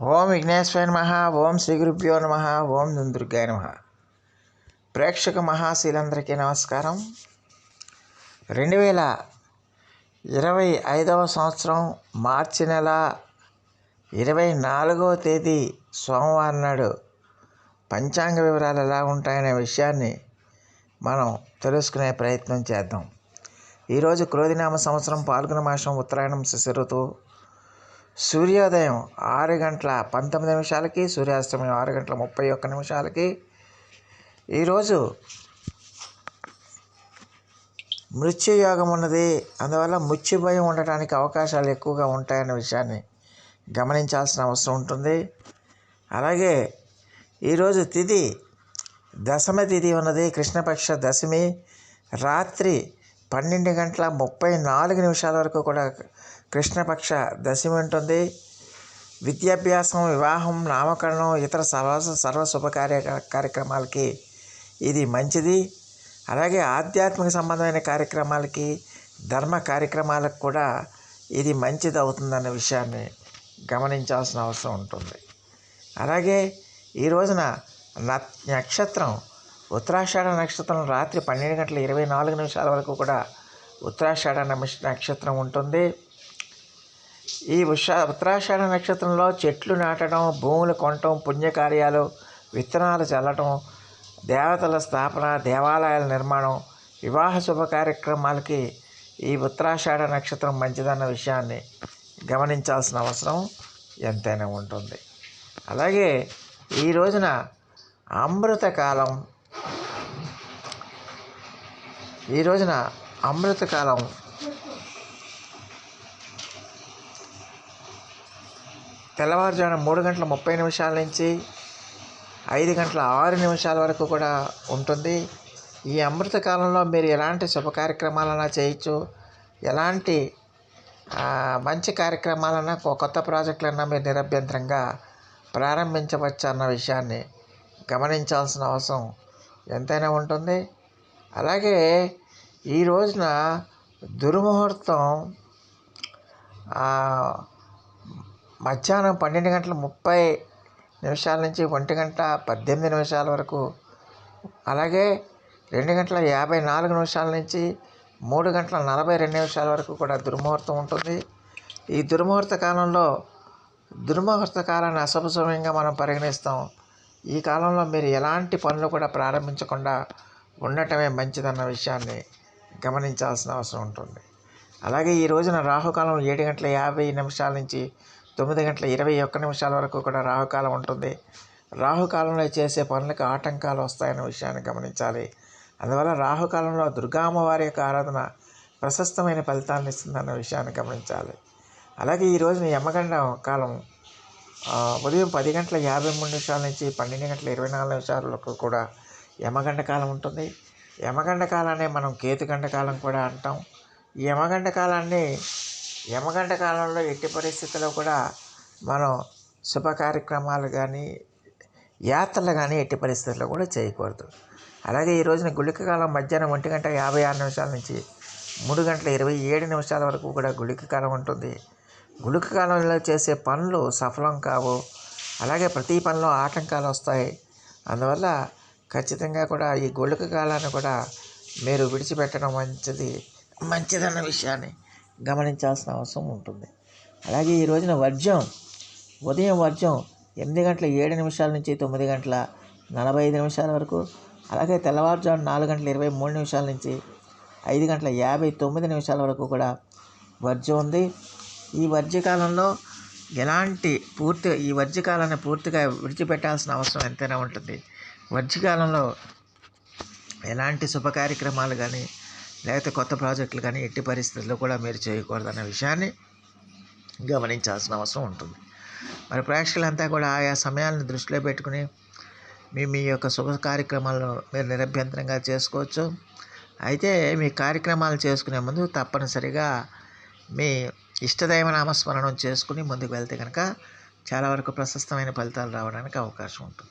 ఓం విఘ్నేశ్వర నమ ఓం శ్రీ గురుభ్యో నమ ఓం దుందుర్గాయ నమ. ప్రేక్షక మహాశీలందరికీ నమస్కారం. రెండు వేల ఇరవై ఐదవ సంవత్సరం మార్చి నెల ఇరవై నాలుగవ తేదీ సోమవారం నాడు పంచాంగ వివరాలు ఎలా ఉంటాయనే విషయాన్ని మనం తెలుసుకునే ప్రయత్నం చేద్దాం. ఈరోజు క్రోధినామ సంవత్సరం పాల్గొన మాసం ఉత్తరాయణం శిశిరుతు సూర్యోదయం ఆరు గంటల పంతొమ్మిది నిమిషాలకి సూర్యాస్తమయం ఆరు గంటల ముప్పై ఒక్క నిమిషాలకి. ఈరోజు మృత్యుయోగం ఉన్నది. అందువల్ల మృత్యు భయం ఉండటానికి అవకాశాలు ఎక్కువగా ఉంటాయన్న విషయాన్ని గమనించాల్సిన అవసరం ఉంటుంది. అలాగే ఈరోజు తిథి దశమ తిథి ఉన్నది కృష్ణపక్ష దశమి. రాత్రి పన్నెండు గంటల ముప్పై నాలుగు నిమిషాల వరకు కూడా కృష్ణపక్ష దశమి ఉంటుంది. విద్యాభ్యాసం వివాహం నామకరణం ఇతర సర్వ సర్వ శుభకార్య కార్యక్రమాలకి ఇది మంచిది. అలాగే ఆధ్యాత్మిక సంబంధమైన కార్యక్రమాలకి ధర్మ కార్యక్రమాలకు కూడా ఇది మంచిది అవుతుందన్న విషయాన్ని గమనించాల్సిన అవసరం ఉంటుంది. అలాగే ఈ రోజున నక్షత్రం ఉత్తరాషాఢ నక్షత్రం రాత్రి పన్నెండు గంటల ఇరవై నాలుగు నిమిషాల వరకు కూడా ఉత్తరాషాఢ నమిష్ నక్షత్రం ఉంటుంది. ఈ ఉష ఉత్తరాషాఢ నక్షత్రంలో చెట్లు నాటడం భూములు కొనటం పుణ్యకార్యాలు విత్తనాలు చల్లటం దేవతల స్థాపన దేవాలయాల నిర్మాణం వివాహ శుభ కార్యక్రమాలకి ఈ ఉత్తరాషాఢ నక్షత్రం మంచిదన్న విషయాన్ని గమనించాల్సిన అవసరం ఎంతైనా ఉంటుంది. అలాగే ఈ రోజున అమృతకాలం ఈ రోజున అమృతకాలం తెల్లవారుజామున మూడు గంటల ముప్పై నిమిషాల నుంచి ఐదు గంటల ఆరు నిమిషాల వరకు కూడా ఉంటుంది. ఈ అమృత కాలంలో మీరు ఎలాంటి శుభ కార్యక్రమాలన్నా చేయొచ్చు. ఎలాంటి మంచి కార్యక్రమాలన్నా కొ- కొత్త ప్రాజెక్టులన్నా మీరు నిరభ్యంతరంగా ప్రారంభించవచ్చు అన్న విషయాన్ని గమనించాల్సిన అవసరం ఎంతైనా ఉంటుంది. అలాగే ఈ రోజున దుర్ముహూర్తం మధ్యాహ్నం పన్నెండు గంటల ముప్పై నిమిషాల నుంచి ఒంటి గంట పద్దెనిమిది నిమిషాల వరకు అలాగే రెండు గంటల యాభై నాలుగు నిమిషాల నుంచి మూడు గంటల నలభై రెండు నిమిషాల వరకు కూడా దుర్ముహూర్తం ఉంటుంది. ఈ దుర్ముహూర్త కాలంలో దుర్ముహూర్త కాలాన్ని అశుభ సమయంగా మనం పరిగణిస్తాం. ఈ కాలంలో మీరు ఎలాంటి పనులు కూడా ప్రారంభించకుండా ఉండటమే మంచిదన్న విషయాన్ని గమనించాల్సిన అవసరం ఉంటుంది. అలాగే ఈ రోజున రాహుకాలం ఏడు గంటల యాభై నిమిషాల నుంచి తొమ్మిది గంటల ఇరవై ఒక్క నిమిషాల వరకు కూడా రాహుకాలం ఉంటుంది. రాహుకాలంలో చేసే పనులకు ఆటంకాలు వస్తాయన్న విషయాన్ని గమనించాలి. అందువల్ల రాహుకాలంలో దుర్గామ్మవారి యొక్క ఆరాధన ప్రశస్తమైన ఫలితాలను ఇస్తుందన్న విషయాన్ని గమనించాలి. అలాగే ఈ రోజున యమగండ కాలం ఉదయం పది గంటల యాభై మూడు నిమిషాల నుంచి పన్నెండు గంటల ఇరవై నాలుగు నిమిషాల వరకు కూడా యమగండ కాలం ఉంటుంది. యమగండ కాలాన్ని మనం కేతుగండ కాలం కూడా అంటాం. ఈ యమగండ కాలాన్ని యమగండ కాలంలో ఎట్టి పరిస్థితుల్లో కూడా మనం శుభ కార్యక్రమాలు కానీ యాత్రలు కానీ ఎట్టి పరిస్థితుల్లో కూడా చేయకూడదు. అలాగే ఈ రోజున గుళిక కాలం మధ్యాహ్నం ఒంటి గంట యాభై ఆరు నిమిషాల నుంచి మూడు గంటల ఇరవై ఏడు నిమిషాల వరకు కూడా గుళిక కాలం ఉంటుంది. గుళిక కాలంలో చేసే పనులు సఫలం కావు. అలాగే ప్రతి పనిలో ఆటంకాలు వస్తాయి. అందువల్ల ఖచ్చితంగా కూడా ఈ గుళిక కాలాన్ని కూడా మీరు విడిచిపెట్టడం మంచిది మంచిదన్న విషయాన్ని గమనించాల్సిన అవసరం ఉంటుంది. అలాగే ఈ రోజున వర్జం ఉదయం వర్జం ఎనిమిది గంటల ఏడు నిమిషాల నుంచి తొమ్మిది గంటల నలభై ఐదు నిమిషాల వరకు అలాగే తెల్లవారుజాము నాలుగు గంటల ఇరవై మూడు నిమిషాల నుంచి ఐదు గంటల యాభై తొమ్మిది నిమిషాల వరకు కూడా వర్జం ఉంది. ఈ వర్జ్యకాలంలో ఎలాంటి పూర్తి ఈ వర్జ్యకాలాన్ని పూర్తిగా విడిచిపెట్టాల్సిన అవసరం ఎంతైనా ఉంటుంది. మధ్యకాలంలో ఎలాంటి శుభ కార్యక్రమాలు కానీ లేకపోతే కొత్త ప్రాజెక్టులు కానీ ఎట్టి పరిస్థితుల్లో కూడా మీరు చేయకూడదన్న విషయాన్ని గమనించాల్సిన అవసరం ఉంటుంది. మరి ప్రేక్షకులంతా కూడా ఆయా సమయాలను దృష్టిలో పెట్టుకుని మీ మీ యొక్క శుభ కార్యక్రమాలను మీరు నిరభ్యంతరంగా చేసుకోవచ్చు. అయితే మీ కార్యక్రమాలు చేసుకునే ముందు తప్పనిసరిగా మీ ఇష్టదైవ నామస్మరణం చేసుకుని ముందుకు వెళ్తే కనుక చాలా వరకు ప్రశస్తమైన ఫలితాలు రావడానికి అవకాశం ఉంటుంది.